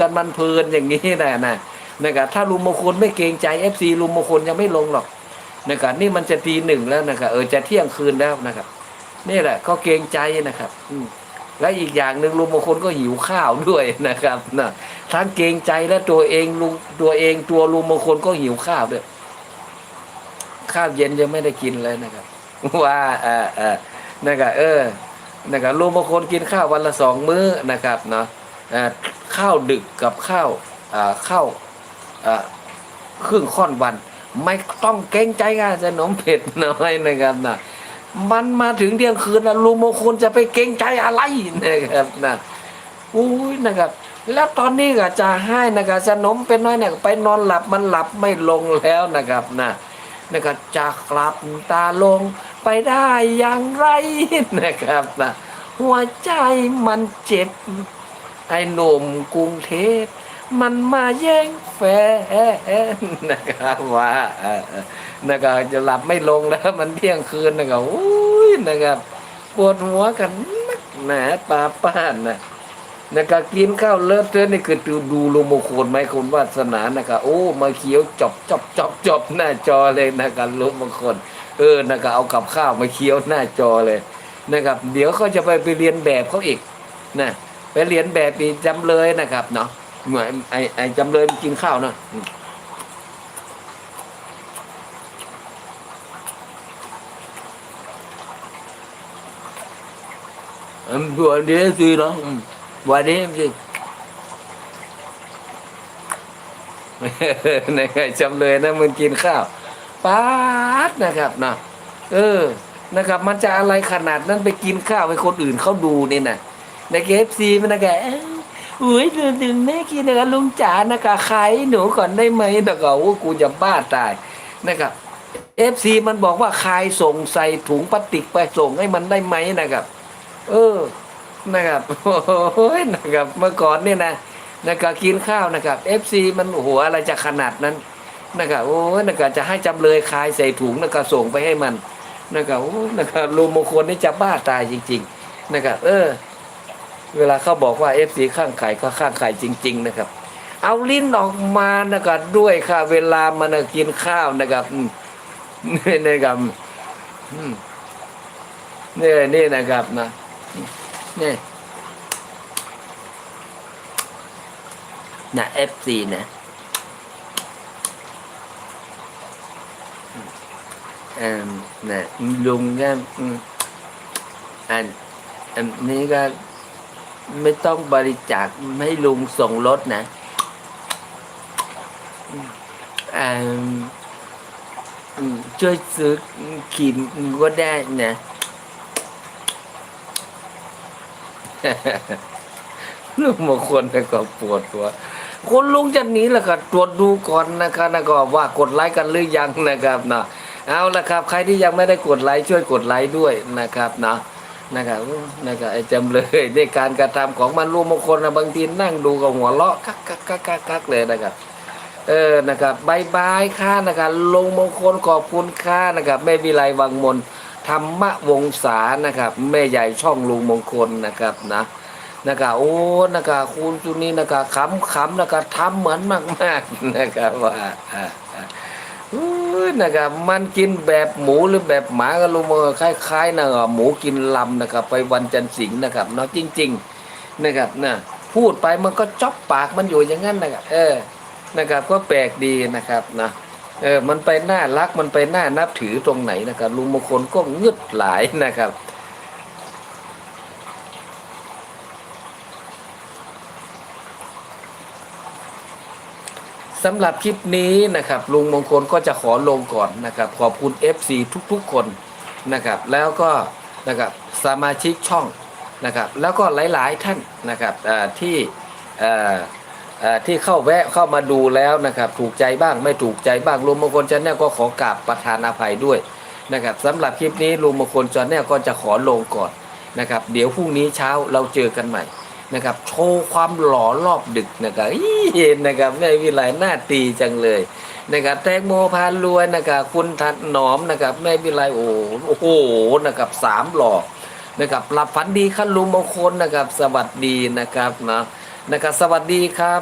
กันมันเพลินอย่างนี้นะนะนะครับถ้าลุงมงคลไม่เกรงใจเอฟซีลุงมงคลยังไม่ลงหรอกนะครับนี่มันจะตีหนึ่งแล้วนะครับเออจะเที่ยงคืนแล้วนะครับ นี่แหละก็เกรงใจนะครับอืมและอีกอย่างหนึ่งลุงมงคลก็หิวข้าวด้วยนะครับนะทั้งเกรงใจและตัวเองลุงตัวเองตัวลุงมงคลก็หิวข้าวด้วย ข้าวเย็นยังไม่ได้กินเลยนะครับ ว่าเออเออนะครับเออนะครับลุงมงคลกินข้าววันละสองมื้อนะครับเนาะอ่อ ข้าวดึกกับข้าวข้าวครึ่งค่อนวัน ไม่ต้องเกรงใจกันขนมเผ็ดน้อยนะครับนะมันมาถึงเที่ยงคืนนะลุงมงคลจะไปเกรงใจอะไรนะครับนะอุ้ยนะครับ แล้วตอนนี้ก็จะให้นะครับขนมเป็นน้อยเนี่ยไปนอนหลับมันหลับไม่ลงแล้วนะครับนะนะครับจะกลับตาลงไปได้อย่างไรนะครับนะหัวใจมันเจ็บ ไอ้หนุ่มกรุงเทพมันมาแย่งแฟนนะครับว่านะครับจะหลับไม่ลงแล้วมันเที่ยงคืนนะครับโอ้ยนะครับปวดหัวกันนักหนาปาป้านนะนะครับกินข้าวเลิศเทอนี่คือดูดูโลโมโคนไหมคุณวาสนานะครับโอ้มาเคี้ยวจบจบจบจบหน้าจอเลยนะครับโลโมโคนเออนะครับเอากับข้าวมาเคี้ยวหน้าจอเลยนะครับ เดี๋ยวเขาจะไปไปเรียนแบบเขาอีกนะ ไปเรียนแบบอีจำเลยนะครับเนาะเหมือนไอไอจำเลยมันกินข้าวเนาะอืมอืมวันนี้สิเนาะวันนี้สินี่ไงจำเลยนะมันกินข้าวป๊าดนะครับเนาะเออนะครับ มันจะอะไรขนาดนั้นไปกินข้าวให้คนอื่นเขาดูนี่นะ ในเคฟซีมันนะแกเอ้ยอุ้ยดูดึงแม่กินนะครับลุงจ๋านะคะขายให้หนูก่อนได้ไหมนะครับโอ้กูจะบ้าตายนะครับเอฟซีมันบอกว่าคายส่งใส่ถุงพลาสติกไปส่งให้มันได้ไหมนะครับ เออนะครับโอ้ยนะครับ เมื่อก่อนเนี่ยนะนะครับกินข้าวนะครับเอฟซีมันโอ้โหอะไรจะขนาดนั้นนะครับโอ้ยนะครับจะให้จำเลยคายใส่ถุงนะครับส่งไปให้มันนะครับโอ้ยนะครับลุงมงคลนี่จะบ้าตายจริง ๆ นะครับ เออ เวลาเขาบอกว่าเอฟซีข้างไข่ก็ข้างไข่จริง ๆ นะครับ เอาลิ้นออกมานะครับด้วยค่ะ เวลามันกินข้าวนะครับนี่นะครับนี่นี่นะครับนะนี่นะเอฟซีนะอืมนะลุงก็อันอันนี้ก็ ไม่ต้องบริจาคให้ลุงส่งรถนะช่วยซื้อขีมก็ได้นะลุงบางคนก็ปวดหัวคนลุงจะหนีแหละครับตรวจดูก่อนนะครับนะก็ว่ากดไลค์กันหรือยังนะครับนะเอาละครับ ใครที่ยังไม่ได้กดไลค์ช่วยกดไลค์ด้วยนะครับนะ นะครับนะครับไอ้จำเลยในการกระทำของมันรู้มงคลนะบางทีนั่งดูกับหัวเราะกักกักกักกักกักเลยนะครับเออนะครับบายบายค่ะนะครับลงมงคลขอบคุณค่ะนะครับแม่วิไลวังมนธรรมวงศานะครับแม่ใหญ่ช่องลุงมงคลนะครับนะนะครับโอ้นะครับคุณจุนี้นะครับขำขำนะครับทำเหมือนมากๆนะครับว่าอ นะครับ มันกินแบบหมูหรือแบบหมาก็รู้มาคล้ายๆนะหมูกินลำนะครับ ไปวันจันทร์สิงห์นะครับเนาะจริง ๆนะครับนะพูดไปมันก็จ๊อบปากมันอยู่อย่างนั้นนะครับเออนะครับ ก็แปลกดีนะครับนะเออมันไปน่ารักมันไปน่านับถือตรงไหนนะครับ ลุงมงคลก็งึดหลายนะครับ สำหรับคลิปนี้นะครับลุงมงคลก็จะขอลงก่อนนะครับ ขอบคุณ FC ทุกๆคนนะครับ แล้วก็นะครับสมาชิกช่องนะครับ แล้วก็หลายๆท่านนะครับที่ที่เข้าแวะเข้ามาดูแล้วนะครับ ถูกใจบ้างไม่ถูกใจบ้างลุงมงคลชาแนลก็ขอกราบประธานอภัยด้วยนะครับสำหรับคลิปนี้ลุงมงคลชาแนลก็จะขอลงก่อนนะครับ เดี๋ยวพรุ่งนี้เช้าเราเจอกันใหม่ นะครับโชว์ความหล่อรอบดึกนะครับอีเห็นนะครับแม่วิไลหน้าตีจังเลยนะครับแตงโมพานรวยนะครับคุณทันหนอมนะครับแม่วิไลโอ้โหนะครับสามหล่อนะครับหลับฝันดีขั้นลุงมงคลนะครับ สวัสดีนะครับนะนะครับสวัสดีครับ